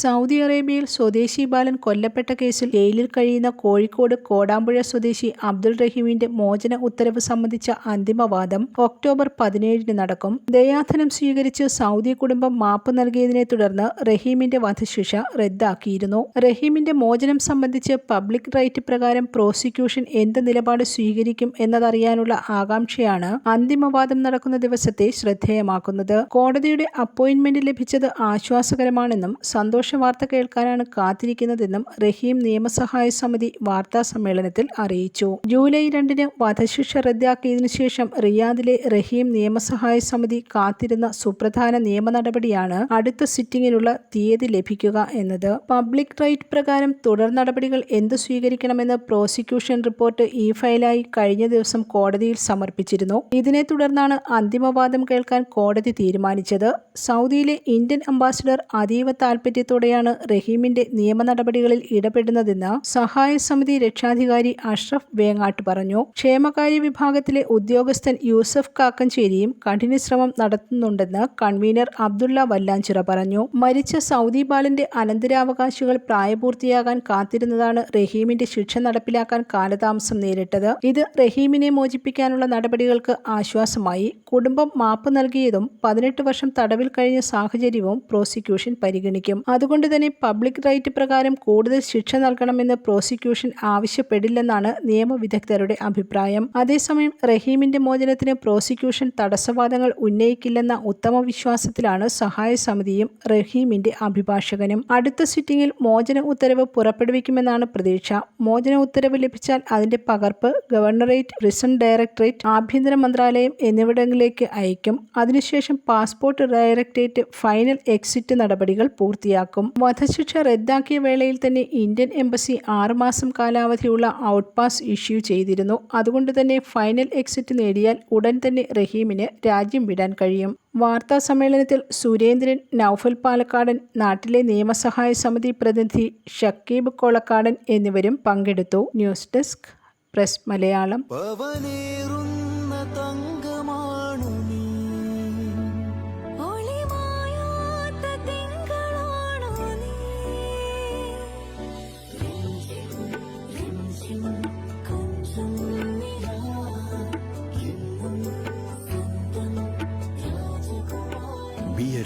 Saudi അറേബ്യയിൽ സ്വദേശി ബാലൻ കൊല്ലപ്പെട്ട കേസിൽ ജയിലിൽ കഴിയുന്ന കോഴിക്കോട് കോടാമ്പുഴ സ്വദേശി അബ്ദുൾ റഹീമിന്റെ മോചന ഉത്തരവ് സംബന്ധിച്ച അന്തിമവാദം ഒക്ടോബർ പതിനേഴിന് നടക്കും. ദയാധനം സ്വീകരിച്ച് സൗദി കുടുംബം മാപ്പ് നൽകിയതിനെ തുടർന്ന് റഹീമിന്റെ വധശിക്ഷ റദ്ദാക്കിയിരുന്നു. റഹീമിന്റെ മോചനം സംബന്ധിച്ച് പബ്ലിക് റൈറ്റ് പ്രകാരം പ്രോസിക്യൂഷൻ എന്ത് നിലപാട് സ്വീകരിക്കും എന്നതറിയാനുള്ള ആകാംക്ഷയാണ് അന്തിമവാദം നടക്കുന്ന ദിവസത്തെ ശ്രദ്ധേയമാക്കുന്നത്. കോടതിയുടെ അപ്പോയിന്റ്മെന്റ് ലഭിച്ചത് ആശ്വാസകരമാണെന്നും സന്തോഷ വാർത്ത കേൾക്കാനാണ് കാത്തിരിക്കുന്നതെന്നും റഹീം നിയമസഹായ സമിതി വാർത്താ സമ്മേളനത്തിൽ അറിയിച്ചു. ജൂലൈ രണ്ടിന് വധശിക്ഷ റദ്ദാക്കിയതിനു ശേഷം റിയാദിലെ റഹീം നിയമസഹായ സമിതി കാത്തിരുന്ന സുപ്രധാന നിയമ നടപടിയാണ് അടുത്ത സിറ്റിംഗിനുള്ള തീയതി ലഭിക്കുക എന്നത്. പബ്ലിക് റൈറ്റ് പ്രകാരം തുടർ നടപടികൾ എന്ത് സ്വീകരിക്കണമെന്ന് പ്രോസിക്യൂഷൻ റിപ്പോർട്ട് ഈ ഫയലായി കഴിഞ്ഞ ദിവസം കോടതിയിൽ സമർപ്പിച്ചിരുന്നു. ഇതിനെ തുടർന്നാണ് അന്തിമവാദം കേൾക്കാൻ കോടതി തീരുമാനിച്ചത്. സൗദിയിലെ ഇന്ത്യൻ അംബാസിഡർ അതീവ താൽപര്യത്തോടെയാണ് റഹീമിന്റെ നിയമ നടപടികളിൽ ഇടപെടുന്നതെന്ന് സഹായ സമിതി രക്ഷാധികാരി അഷ്റഫ് വേങ്ങാട്ട് പറഞ്ഞു. ക്ഷേമകാര്യ വിഭാഗത്തിലെ ഉദ്യോഗസ്ഥൻ യൂസഫ് കാക്കഞ്ചേരിയും കഠിന ശ്രമം നടത്തുന്നുണ്ടെന്ന് കൺവീനർ അബ്ദുള്ള വല്ലാഞ്ചിറ പറഞ്ഞു. മരിച്ച സൗദി ബാലന്റെ അനന്തരാവകാശികൾ പ്രായപൂർത്തിയാകാൻ കാത്തിരുന്നതാണ് റഹീമിന്റെ ശിക്ഷ നടപ്പിലാക്കാൻ കാലതാമസം നേരിട്ടത്. ഇത് റഹീമിനെ മോചിപ്പിക്കാനുള്ള നടപടികൾക്ക് ആശ്വാസമായി. കുടുംബം മാപ്പ് നൽകിയതും പതിനെട്ട് വർഷം തടവിൽ കഴിഞ്ഞ സാഹചര്യവും പ്രോസിക്യൂഷൻ പരിഗണിക്കും. അതുകൊണ്ട് തന്നെ പബ്ലിക് റൈറ്റ് പ്രകാരം കൂടുതൽ ശിക്ഷ നൽകണമെന്ന് പ്രോസിക്യൂഷൻ ആവശ്യപ്പെടില്ലെന്നാണ് നിയമവിദഗ്ധരുടെ അഭിപ്രായം. അതേസമയം റഹീമിന്റെ മോചനത്തിന് പ്രോസിക്യൂഷൻ തടസ്സവാദങ്ങൾ ഉന്നയിക്കില്ലെന്ന ഉത്തമ വിശ്വാസത്തിലാണ് സഹായ സമിതിയും റഹീമിന്റെ അഭിഭാഷകനും. അടുത്ത സിറ്റിംഗിൽ മോചന ഉത്തരവ് പുറപ്പെടുവിക്കുമെന്നാണ് പ്രതീക്ഷ. മോചന ഉത്തരവ് ലഭിച്ചാൽ അതിന്റെ പകർപ്പ് ഗവർണറേറ്റ് പ്രിസൺ ഡയറക്ടറേറ്റ് ആഭ്യന്തര മന്ത്രാലയം എന്നിവിടങ്ങളിലേക്ക് അയക്കും അതിനുശേഷം പാസ്പോർട്ട് ഡയറക്ടറേറ്റ് ഫൈനൽ എക്സിറ്റ് നടപടികൾ പൂർത്തിയാക്കും. വധശിക്ഷ റദ്ദാക്കിയ വേളയിൽ തന്നെ ഇന്ത്യൻ എംബസി ആറുമാസം കാലാവധിയുള്ള ഔട്ട് പാസ് ഇഷ്യൂ ചെയ്തിരുന്നു. അതുകൊണ്ട് തന്നെ ഫൈനൽ എക്സിറ്റ് നേടിയാൽ ഉടൻ തന്നെ റഹീമിന് രാജ്യം വിടാൻ കഴിയും. വാർത്താ സമ്മേളനത്തിൽ സുരേന്ദ്രൻ നൌഫൽ പാലക്കാടൻ നാട്ടിലെ നിയമസഹായ സമിതി പ്രതിനിധി ഷക്കീബ് കൊളക്കാടൻ എന്നിവരും പങ്കെടുത്തു. News desk press Malayalam.